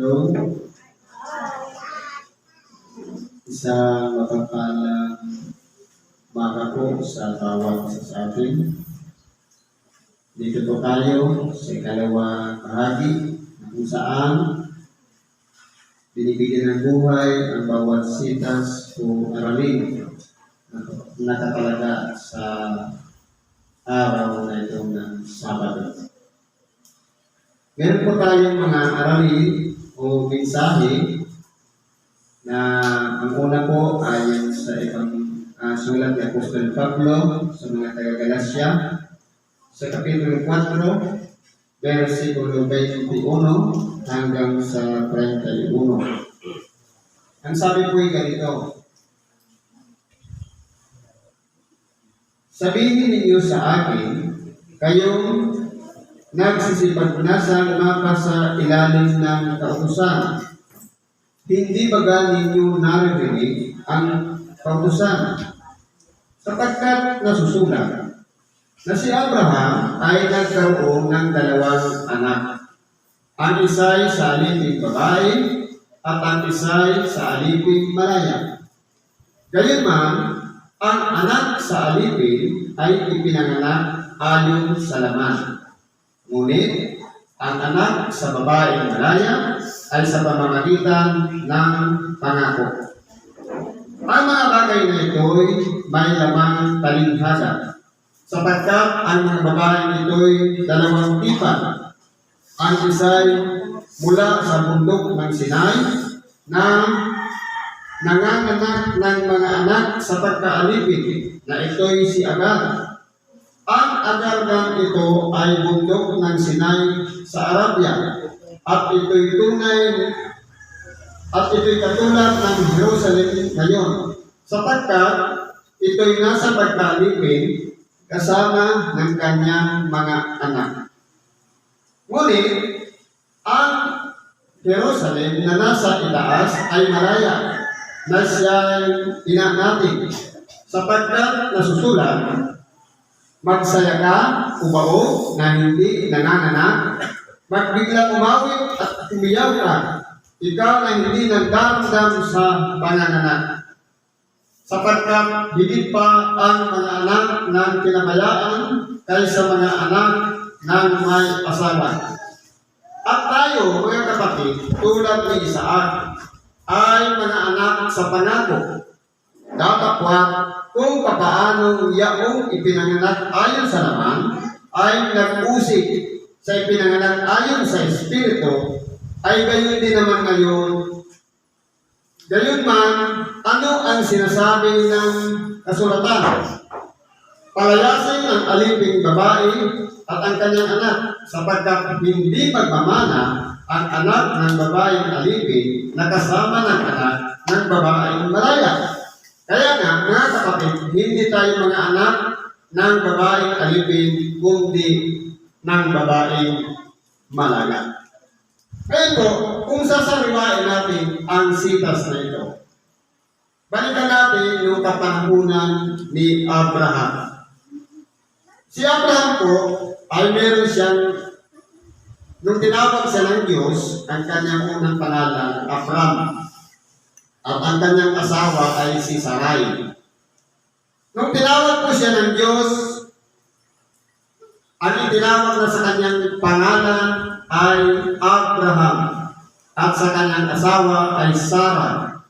Hello. Isang mapagpalang baka po sa isa sa atin. Dito po tayo sa ikalawang bahagi kung saan binibigyan ng buhay ang bawat sitas o aralin na nakatalaga sa araw na ito ng Sabado. Meron po tayong mga aralin o mensahe na ang una po ay sa ibang uh, sulat ni Apostol Pablo sa mga taga-Galasya sa Kapitulo 4, versikulo 21 hanggang sa 31. Ang sabi po ay ganito, Sabihin ninyo sa akin, kayong nagsisipag na sa lumaka sa ilalim ng kautusan. Hindi baga ninyo naririnig ang kautusan? Sapagkat nasusulat na si Abraham ay nagkaroon ng dalawang anak. Ang isa'y sa aliping babae at ang isa'y sa aliping malaya. Gayunman, ang anak sa alipin ay ipinanganak ayon sa laman. Ngunit, ang anak sa babaeng malaya ay sa pamamagitan ng pangako. Ang mga bagay na ito'y may lamang talinghada, sapagkat ang mga babaeng ito'y dalawang tipan. Ang isa'y mula sa bundok ng Sinai na nanganganak ng mga anak sa pagkaalipin na ito'y si Agar. Ang Agar ito ay bundok ng Sinai sa Arabia at ito'y tunay at ito'y katulad ng Jerusalem ngayon sapagkat ito'y nasa pagkaalipin kasama ng kanyang mga anak. Ngunit, ang Jerusalem na nasa itaas ay malaya na siya inaanatin sapagkat nasusulat magsaya ka, umao, na hindi nanganganak, magbiglang umawit at umiyaw ka, ikaw na hindi nagdaramdam sa panganganak. Sapagkat higit pa ang mga anak ng kinabayaan kaysa mga anak ng may asawa. At tayo, mga kapatid, tulad ni Isaac, ay mga anak sa pangako. Datapwat kung papaano yaong ipinanganak ayon sa laman ay nag-usig sa ipinanganak ayon sa Espiritu, ay gayon din naman ngayon. Gayon man, ano ang sinasabi ng kasulatan? Palayasin ang aliping babae at ang kanyang anak sapagkat hindi magmamana ang anak ng babaeng alipin na kasama ng anak ng babaeng malaya. Kaya nga, mga kapatid, hindi tayo mga anak ng babaeng alipin, kundi ng babaeng malaya. Ngayon po, kung sasariwain natin ang sitas na ito, balikan natin yung kapanahunan ni Abraham. Si Abraham po ay meron siyang, nung tinawag siya ng Diyos, ang kanyang unang pangalan, Abram. Ang kanyang asawa ay si Sarai. Nung tinawag po siya ng Diyos, ang itinawag na sa kanyang pangalan ay Abraham at sa kanyang asawa ay Sarah.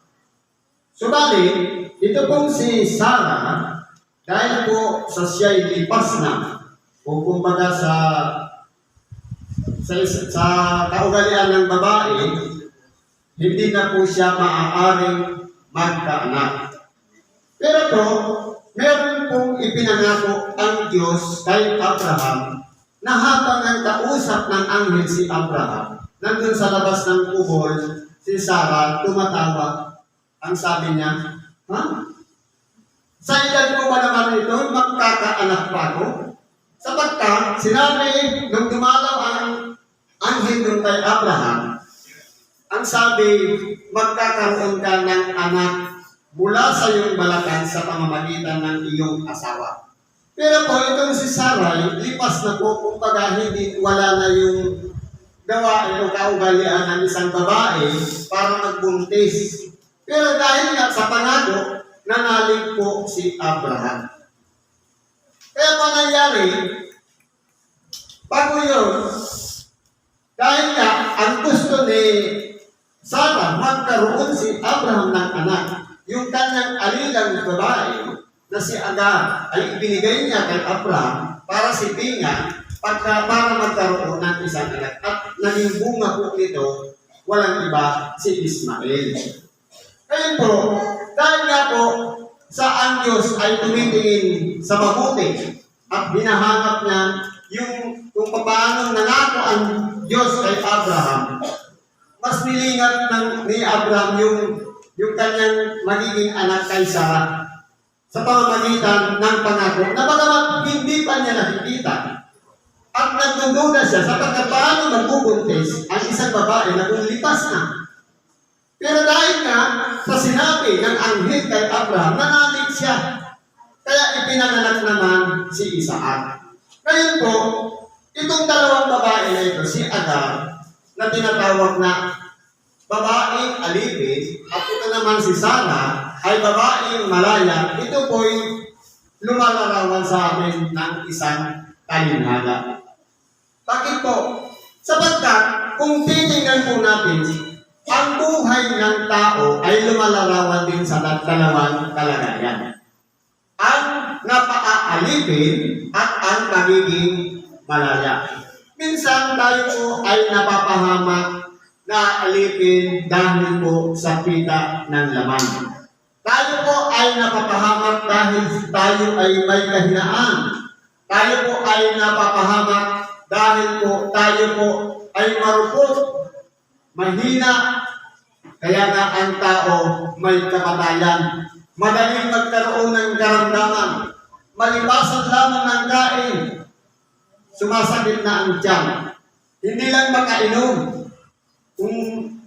Subalit, ito pong si Sarah, dahil po sa siya'y lipas na, o kumbaga sa sa, sa kaugalian ng babae, hindi na po siya maaaring magkaanak. Pero po, meron pong ipinangako ang Diyos kay Abraham na habang ang kausap ng anghel si Abraham, nandun sa labas ng kubol, si Sarah tumatawa. Ang sabi niya, ha? Sa edad ko ba naman ito, magkakaanak pa ako? Sapagkat sinabi nung dumalaw ang anghel kay Abraham, ang sabi, magkakaroon ka ng anak mula sa iyong balakang sa pamamagitan ng iyong asawa. Pero po, itong si Sarai, lipas na po, kumbaga hindi, wala na yung gawain o kaugalian ng isang babae para magbuntis. Pero dahil nga sa pangako, nanalig po si Abraham. Kaya pa nangyari, bago yun, dahil nga ang gusto ni Sarah magkaroon si Abraham ng anak, yung kanyang alilang babae na si Agar ay ibinigay niya kay Abraham para si Binga pagka, para magkaroon ng isang anak. At naging bunga po nito, walang iba, si Ismael. Ngayon po, dahil nga po sa ang Diyos ay tumitingin sa mabuti at binahanap niya yung kung paano nangako ang Diyos kay Abraham, mas nilingat ng, ni Abraham yung yung kanyang magiging anak kay Sarah sa pamamagitan ng pangako na bagamat hindi pa niya nakikita at nagdududa siya sapagkat paano magbubuntis ang isang babae na lipas na. Pero dahil nga sa sinabi ng anghel kay Abraham, nanalig siya. Kaya ipinanganak naman si Isaac. Ngayon po, itong dalawang babae na ito, si Agar, na tinatawag na babaeng alipin, at ito naman si Sarah, ay babaeng malaya, ito po'y lumalarawan sa atin ng isang talinhaga. Bakit po? Sapagkat kung titingnan po natin, ang buhay ng tao ay lumalarawan din sa dalawang kalagayan. Ang napaaalipin at ang magiging malaya. Minsan tayo po ay napapahamak na alipin dahil po sa pita ng laman. Tayo po ay napapahamak dahil tayo ay may kahinaan. Tayo po ay napapahamak dahil po tayo po ay marupok, mahina, kaya nga ang tao may kamatayan. Madaling magkaroon ng karamdaman. Malibasan lamang ng kain. Sumasakit na ang tiyan. Hindi lang makainom. Kung,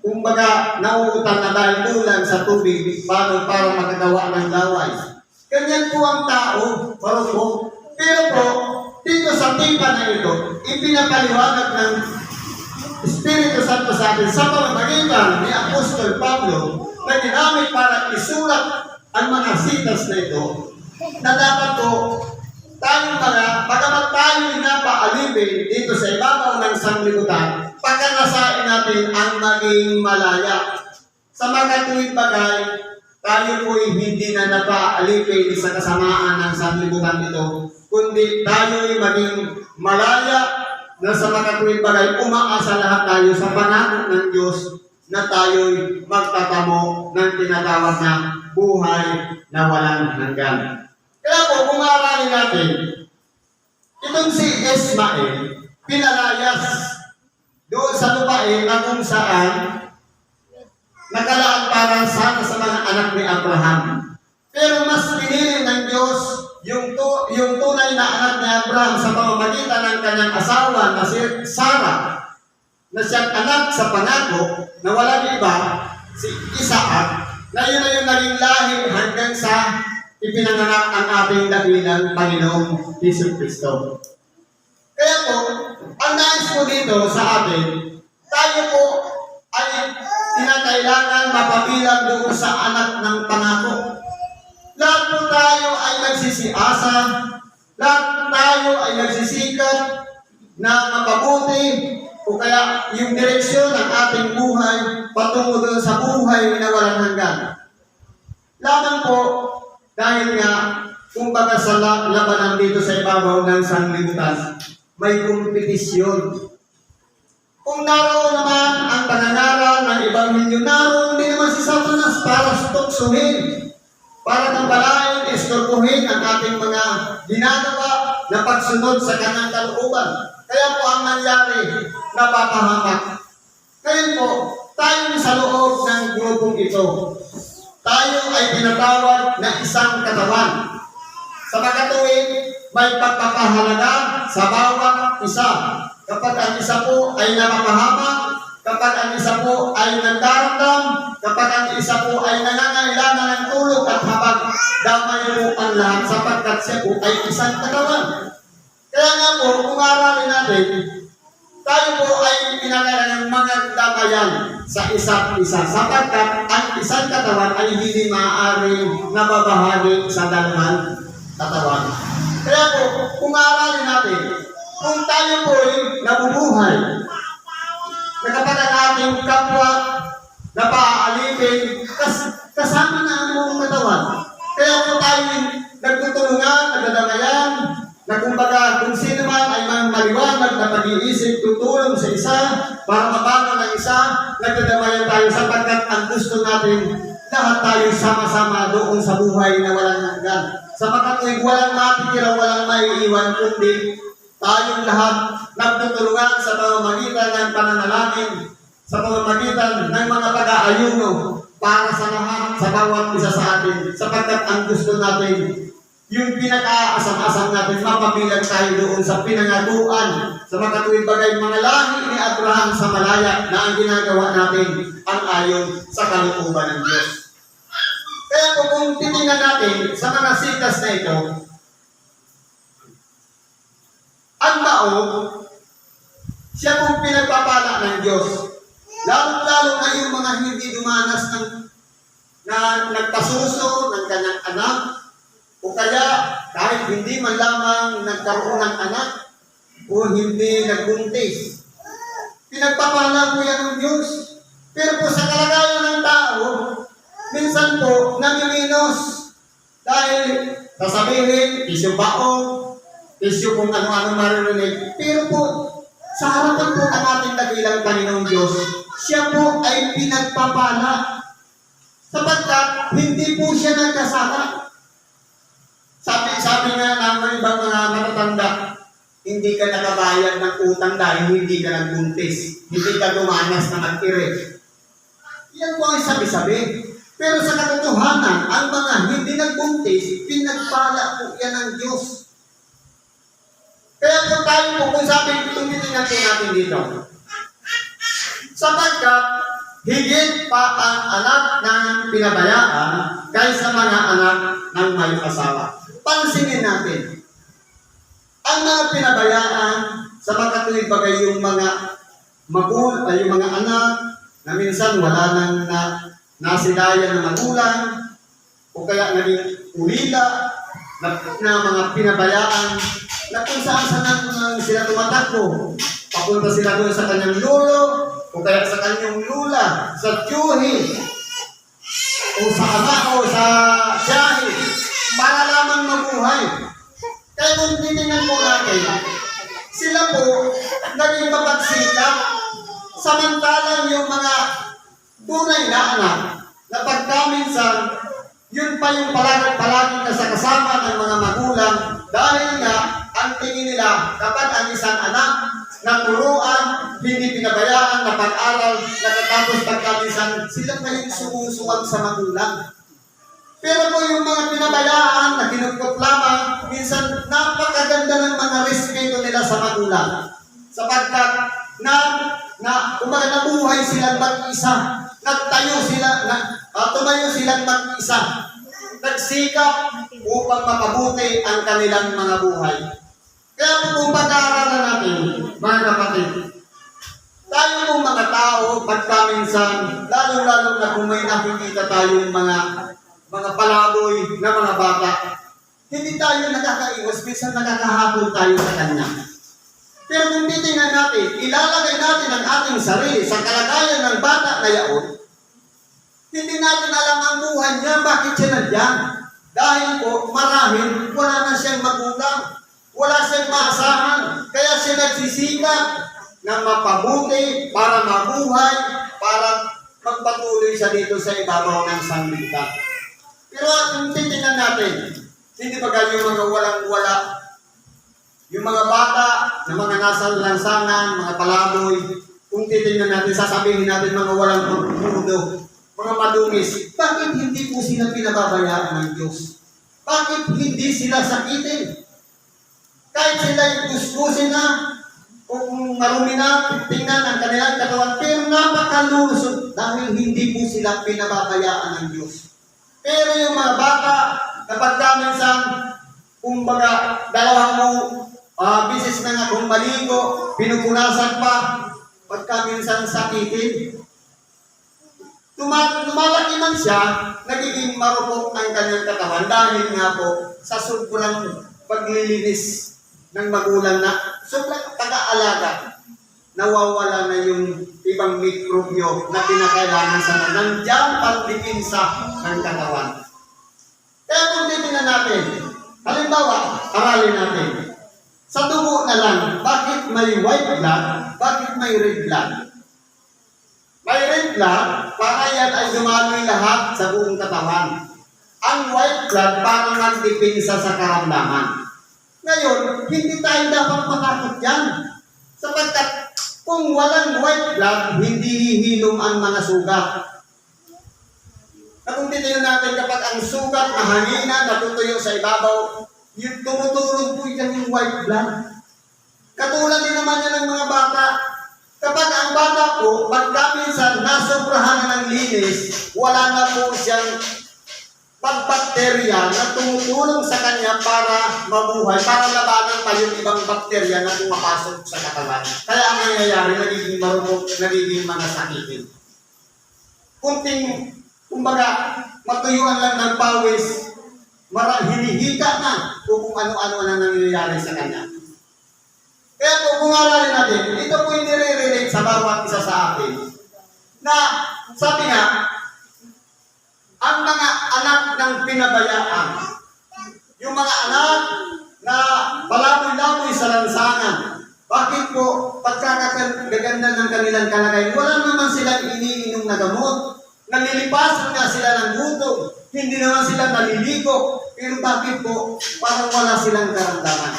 kung baga nauutan na dahil kulang sa tubig para, para magagawa ng laway. Ganyan po ang tao, marupok. Pero po, dito sa tipa na ito, ipinapaliwanag ng Espiritu Santo sa atin sa pamamagitan ni Apostol Pablo na ginamit para isulat ang mga sitas na ito na dapat po tayong mga, bagamat tayo napaalipin dito sa ibabaw ng sanglibutan, pagkanasain natin ang maging malaya. Sa mga bagay, tayo po'y hindi na napaalipin sa kasamaan ng sanglibutan ito, kundi tayo'y maging malaya na sa mga bagay, umaasa lahat tayo sa pangako ng Diyos na tayo'y magtatamo ng tinatawag na buhay na walang hanggan. Kaya po, kung maaralin natin, itong si Ismael, pinalayas doon sa lupain na kung saan nakalaan para sana sa mga anak ni Abraham. Pero mas pinili ng Diyos yung, tu yung tunay na anak ni Abraham sa pamamagitan ng kanyang asawa na si Sarah na siyang anak sa pangako na walang iba, si Isaac, na yun na yung naging lahi hanggang sa ipinanganak ang ating dakilang Panginoong Hesus Kristo. Kaya po, ang nais po dito sa atin, tayo po ay kinakailangan mapabilang doon sa anak ng pangako. Lahat po tayo ay nagsisiasa, lahat po tayo ay nagsisikap na mapabuti o kaya yung direksyon ng ating buhay patungo doon sa buhay na walang hanggan. Lamang po, dahil nga, kumbaga sa la- labanan dito sa ibabaw ng sanglibutan, may kompetisyon. Kung naroon naman ang pangangaral ng ibang milyonaryo, hindi naman si Satanas para tuksuhin, para tambalain, istorbuhin ang ating mga ginagawa na pagsunod sa kanyang kalooban. Kaya po ang nangyari, napapahamak. Ngayon po, tayo sa loob ng grupong ito, tayo ay tinatawag na isang katawan. Sa pagkatuwid, may pagpapahalaga sa bawat isa. Kapag ang isa po ay napapahamak, kapag ang isa po ay nagdaramdam, kapag ang isa po ay nangangailangan ng tulog at habag, damay po ang lahat sapagkat siya po ay isang katawan. Kaya nga po, kung aralin natin, tayo po ay pinagalagang mga damayan sa isa't isa sapagkat ang isang katawan ay hindi maaaring nababahagi sa dalawang katawan. Kaya po, kung aaralin natin, kung tayo po ay nabubuhay, na kapag ating kapwa na paaalipin, kas, kasama na ang buong katawan. Kaya po tayo nagtutulungan, nagdadamayan, na kumbaga kung sino man ay mang maliwanag na pag-iisip, tutulong sa isa para mabangon ang isa, nagdadamayan tayo sapagkat ang gusto natin lahat tayo sama-sama doon sa buhay na walang hanggan. Sapagkat kung walang matitira, walang maiiwan, kundi tayong lahat nagtutulungan sa pamamagitan ng pananalangin, sa pamamagitan ng mga pag-aayuno para sa lahat, sa bawat isa sa atin, sapagkat ang gusto natin, yung pinaka-asam-asam natin, mapabilang tayo doon sa pinangaguan, sa makatuwid bagay mga lahi ni Abraham sa malaya na ang ginagawa natin ang ayon sa kalooban ng Diyos. Kaya po kung titingnan natin sa mga sitas na ito, ang tao, siya pong pinagpapala ng Diyos. Lalo-lalo na yung mga hindi dumanas ng na nagpasuso ng kanyang anak o kaya kahit hindi man lamang nagkaroon ng anak o hindi nagbuntis. Pinagpapala po yan ng Diyos. Pero po sa kalagayan ng tao, minsan po namiminos dahil sasabihin, isyo baong, isyo kung ano-ano maririnig. Pero po, sa harapan po ng ating dakilang Panginoong Diyos, siya po ay pinagpapala sapagkat hindi po siya nagkasala. Sabi, sabi nga ng ibang mga matatanda, hindi ka nakabayad ng utang dahil hindi ka nagbuntis. Hindi ka dumanas na mag-ire. Yan po ay sabi-sabi. Pero sa katotohanan, ang mga hindi nagbuntis, pinagpala po yan ng Diyos. Kaya po tayo po, kung sabi, tumitingnan po natin dito. Sapagkat, higit pa ang anak ng pinabayaan kaysa mga anak ng may asawa. Pansinin natin, ang mga pinabayaan sa makatuwid bagay yung mga magul, ay yung mga anak na minsan wala nang na, nasidayan na magulang o kaya naging ulila na, na mga pinabayaan na kung saan saan nang sila tumatakbo. Papunta sila doon sa kanyang lolo o kaya sa kanyang lula, sa tiyuhi, o sa ama o sa siyahi para lamang mabuhay. Kaya kung titingnan po natin, sila po naging mapagsikap samantalang yung mga tunay na anak na pagkaminsan yun pa yung palagi, palagi na sa kasama ng mga magulang dahil nga ang tingin nila kapag ang isang anak na turuan, hindi pinabayaan na pag-aral, nakatapos pagkaminsan, sila pa yung sumusuwag sa magulang. Pero po yung mga pinabayaan na kinukot lamang, minsan napakaganda ng mga respeto nila sa magulang. Sapagkat na, na umaga nabuhay silang mag-isa, nagtayo sila, na, uh, tumayo silang mag-isa, nagsikap upang mapabuti ang kanilang mga buhay. Kaya po kung pag-aaralan natin, mga kapatid, tayo pong mga tao, pagkaminsan, lalo-lalo na kung may nakikita tayong mga mga palaboy na mga bata, hindi tayo nakakaiwas, minsan nakakahabol tayo sa kanya. Pero kung titingnan natin, ilalagay natin ang ating sarili sa kalagayan ng bata na yaon, hindi natin alam ang buhay niya, bakit siya nandiyan. Dahil po, marahil wala na siyang magulang, wala siyang maasahan, kaya siya nagsisikap na mapabuti para mabuhay, para magpatuloy siya dito sa ibabaw ng sanglitan. Pero kung titingnan natin, hindi ba yung mga walang-wala, yung mga bata, na mga nasa lansangan, mga palaboy, kung titingnan natin, sasabihin natin mga walang mundo, mga madungis, bakit hindi po sila pinababayaan ng Diyos? Bakit hindi sila sakitin? Kahit sila gusgusin na, kung marumi na, tingnan ang kanilang katawan, pero napakalusot dahil hindi po sila pinababayaan ng Diyos. Pero yung mga bata, kapag minsan, kumbaga, dalawang mo Ah, bisis na nga kung maligo, pinupunasan pa, pagka minsan sakitin. Tuma lumalaki man siya, nagiging marupok ang kanyang katawan dahil nga po sa sobrang paglilinis ng magulang na sobrang taga-alaga, nawawala na yung ibang mikrobyo na pinakailangan sa nandiyan pagdipinsa ng katawan. Kaya kung titingnan natin, halimbawa, aralin natin, sa dugo na lang, bakit may white blood, bakit may red blood? May red blood, para yan ay dumaloy lahat sa buong katawan. Ang white blood, para magdipinsa sa karamdaman. Ngayon, hindi tayo dapat matakot yan. Sapagkat kung walang white blood, hindi hihilom ang mga sugat. Na kung titingnan natin kapag ang sugat na hangina, natutuyo sa ibabaw, yung tumutulog po yan yung white blood. Katulad din naman yan ng mga bata. Kapag ang bata po, pagka minsan nasobrahan na ng linis, wala na po siyang pagbakterya na tumutulong sa kanya para mabuhay, para labanan pa yung ibang bakterya na pumapasok sa katawan. Kaya ang nangyayari, nagiging marupok, nagiging mga sakitin. Kunting, kumbaga, matuyuan lang ng pawis, mara, hinihika na kung kung ano-ano na nangyayari sa kanya. Kaya kung aralin natin, ito po yung nire-relate sa bawat isa sa atin. Na, sabi nga, ang mga anak ng pinabayaan, yung mga anak na palaboy-laboy sa lansangan, bakit po pagkakaganda ng kanilang kalagayan, wala naman silang iniinom na gamot, nalilipasan nga sila ng gutom, hindi naman sila naliligo, pero bakit po parang wala silang karamdaman?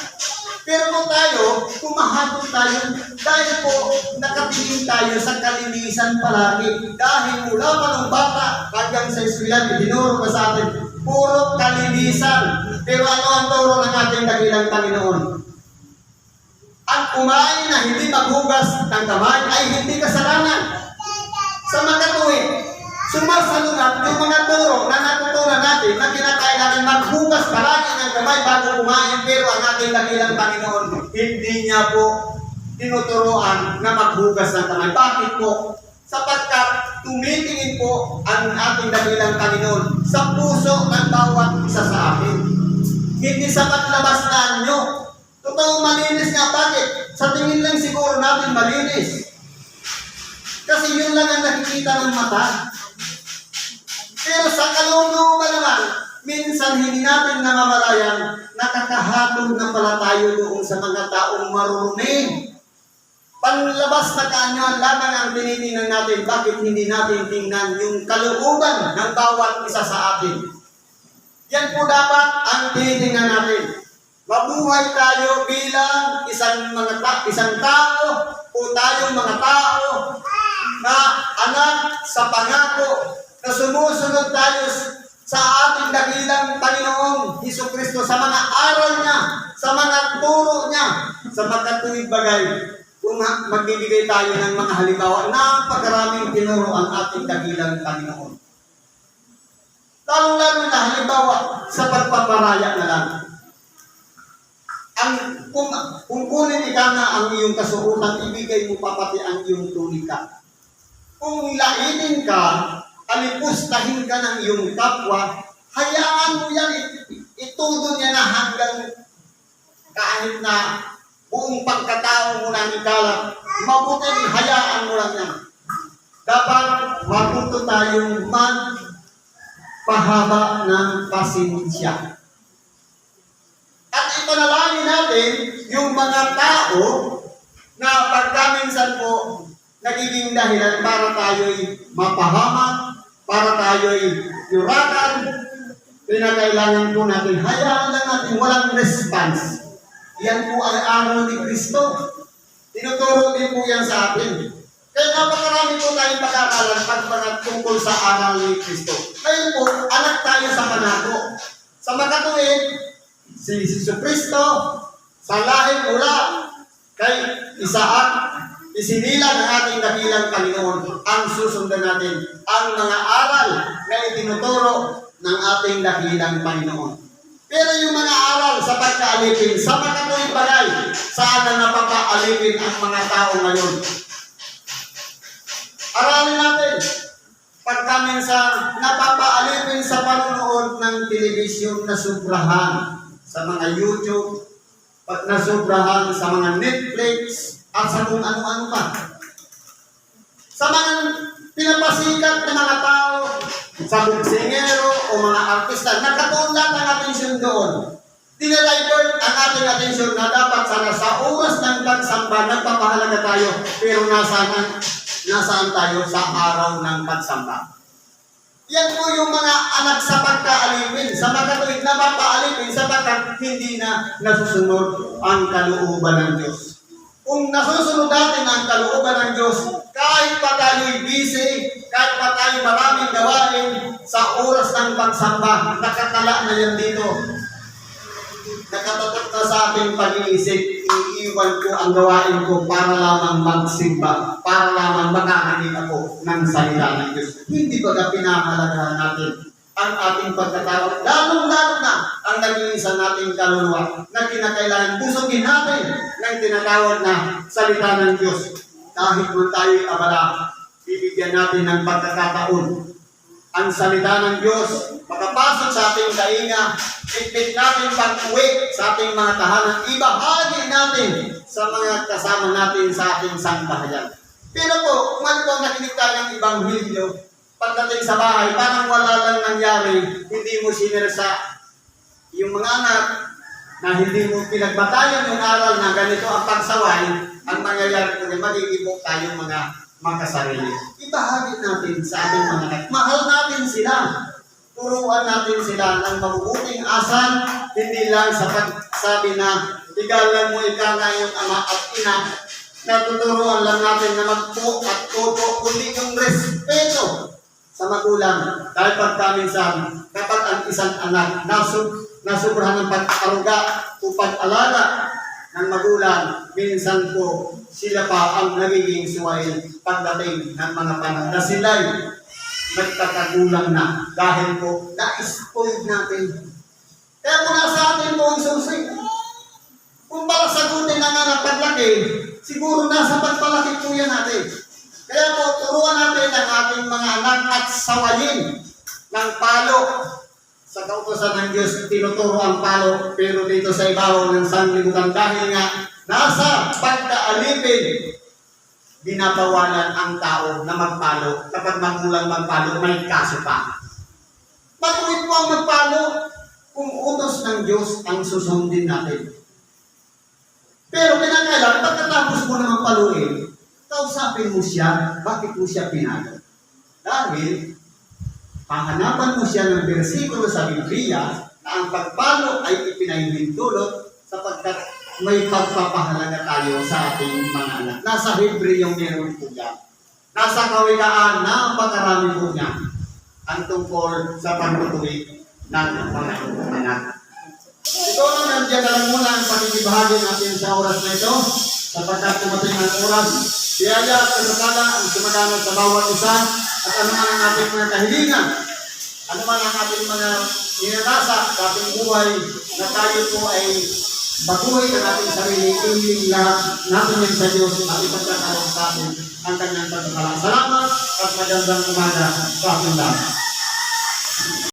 Pero kung tayo, kumahabol tayo, dahil po nakatingin tayo sa kalinisan palagi. Dahil mula pa ng bata hanggang sa eskwela, tinuro pa sa atin, puro kalinisan. Pero ano ang turo ng ating dakilang Panginoon? Ang kumain na hindi maghugas ng kamay ay hindi kasalanan. Sa makatuwid, sumasalungat yung mga turo na natutunan natin na kinakailangan maghugas palagi ng kamay bago kumain pero ang ating dakilang Panginoon hindi niya po tinuturoan na maghugas ng kamay. Bakit po? Sapagkat tumitingin po ang ating dakilang Panginoon sa puso ng bawat isa sa atin. Hindi sa paglabas na anyo. Totoo malinis nga. Bakit? Sa tingin lang siguro natin malinis. Kasi yun lang ang nakikita ng mata. Pero sa kalooban naman, minsan hindi natin namamalayan, nakakahatol na pala tayo doon sa mga taong marunong. Panlabas na kaanyuan lamang ang tinitingnan natin, bakit hindi natin tingnan yung kalooban ng bawat isa sa atin. Yan po dapat ang tinitingnan natin. Mabuhay tayo bilang isang mga ta- isang tao o tayong mga tao na anak sa pangako na sumusunod tayo sa ating dakilang Panginoong Hesus Kristo sa mga aral niya, sa mga turo niya, sa magkatuwid bagay. Kung ma- magbibigay tayo ng mga halimbawa, napakaraming tinuro ang ating dakilang Panginoon. Lalong-lalo na halimbawa sa pagpaparaya na lang. Ang, kung, kung kunin ika na ang iyong kasuotan, ibigay mo pa pati ang iyong tunika. Kung lainin ka, alipustahin ka ng iyong kapwa, hayaan mo yan, it- itudo niya na hanggang kahit na buong pagkatao mo na ikalat, mabuti hayaan mo lang yan. Dapat matuto tayong magpahaba ng pasensya. At ipanalangin natin yung mga tao na pagkaminsan po nagiging dahilan para tayo'y mapahamak, para tayo'y yurakan, pinakailangan po natin, hayaan lang natin walang response. Yan po ang araw ni Kristo. Tinuturo din po yan sa atin. Kaya napakarami po tayong pagkakalan pag mga tungkol sa aral ni Kristo. Ngayon po, anak tayo sa panako. Sa makatuwid, si Jesu Kristo, sa lahing mula kay Isaac, isinila ng ating dakilang Panginoon ang susundan natin, ang mga aral na itinuturo ng ating dakilang Panginoon. Pero yung mga aral sa pagkaalipin, sa makatuwing bagay, saan na napapaalipin ang mga tao ngayon? Aralin natin. Pagka minsan napapaalipin sa panonood ng telebisyon na sobrahan sa mga YouTube, pag nasobrahan sa mga Netflix, at sa kung ano-ano pa. Sa mga pinapasikat na mga tao, sa buksingero o mga artista, nakatuon lahat ang atensyon doon. Dinadivert ang ating atensyon na dapat sana sa oras ng pagsamba, nagpapahalaga tayo, pero nasaan, nasaan tayo sa araw ng pagsamba. Yan po yung mga anak sa pagkaalipin, sa mga katuwid na mapaalipin sapagkat hindi na nasusunod ang kalooban ng Diyos. Kung nasusunod natin ang kalooban ng Diyos, kahit pa tayo'y busy, kahit pa tayo maraming gawain sa oras ng pagsamba, nakatala na yan dito. Nakatatot na sa ating pag-iisip, iiwan ko ang gawain ko para lamang magsimba, para lamang makakanig ako ng salita ng Diyos. Hindi ba ka pinahalagahan natin ang ating pagkatawag, lalong-lalo na ang nag-iisa nating kaluluwa na kinakailangan pusogin natin ng tinatawag na salita ng Diyos. Kahit man tayo'y abala, bibigyan natin ng pagkakataon ang salita ng Diyos, makapasok sa ating kainga, itbit natin pag-uwi sa ating mga tahanan, ibahagi natin sa mga kasama natin sa ating sangbahayan. Pero po, kung ano po nakinig tayo ng Ibanghilyo, pagdating sa bahay, parang wala lang nangyari, hindi mo sinir sa yung mga anak na hindi mo pinagbatayan yung aral na ganito ang pagsaway, ang mangyayari ko magigibok tayong mga makasarili. Ibahagi natin sa ating mga anak. Mahal natin sila. Turuan natin sila ng mabubuting asal, hindi lang sa pagsabi na tigalan mo ika na yung ama at ina. Natuturuan lang natin na magpo at tuto, kundi yung respeto sa magulang. Dahil pagka minsan, kapag ang isang anak nasub, nasubrahan ng pag-aruga o pag-alaga ng magulang, minsan po sila pa ang nagiging suwail pagdating ng mga panahon na sila'y nagkakagulang na dahil po na-spoiled natin. Kaya kung nasa atin po ang susi, kung para sagutin ang anak paglaki, siguro nasa pagpalaki po yan natin. Kaya po, turuan natin ang ating mga anak at sawayin ng palo. Sa kautosan ng Diyos, tinuturo ang palo, pero dito sa ibabaw ng sanglibutan dahil nga nasa pagkaalipin, binabawalan ang tao na magpalo. Kapag magulang magpalo, may kaso pa. Patuloy po ang magpalo kung utos ng Diyos ang susundin natin. Pero kinakailangan, pagkatapos mo naman paluin, kausapin mo siya, bakit mo siya pinalo? Dahil, pahanapan mo siya ng bersikulo sa Biblia na ang pagpalo ay ipinahihintulot sapagkat may pagpapahalaga tayo sa ating mga anak. Nasa Hebreo meron po yan. Nasa kawikaan, napakarami po niya ang tungkol sa pagtutuwi ng mga anak. Siguro nandiyan na lang muna ang pakikibahagi natin sa oras na ito sapagkat tumating ang oras. Biyaya at kasakala ang sumagamit sa bawat isa at ano man ang ating mga kahilingan, ano man ang ating mga ninanasa sa ating buhay na tayo po ay baguhin ang ating sarili, iling lahat natin yan sa Diyos at ipagkakaroon sa atin ang kanyang pagkakala. Salamat at magandang umaga sa ating lahat.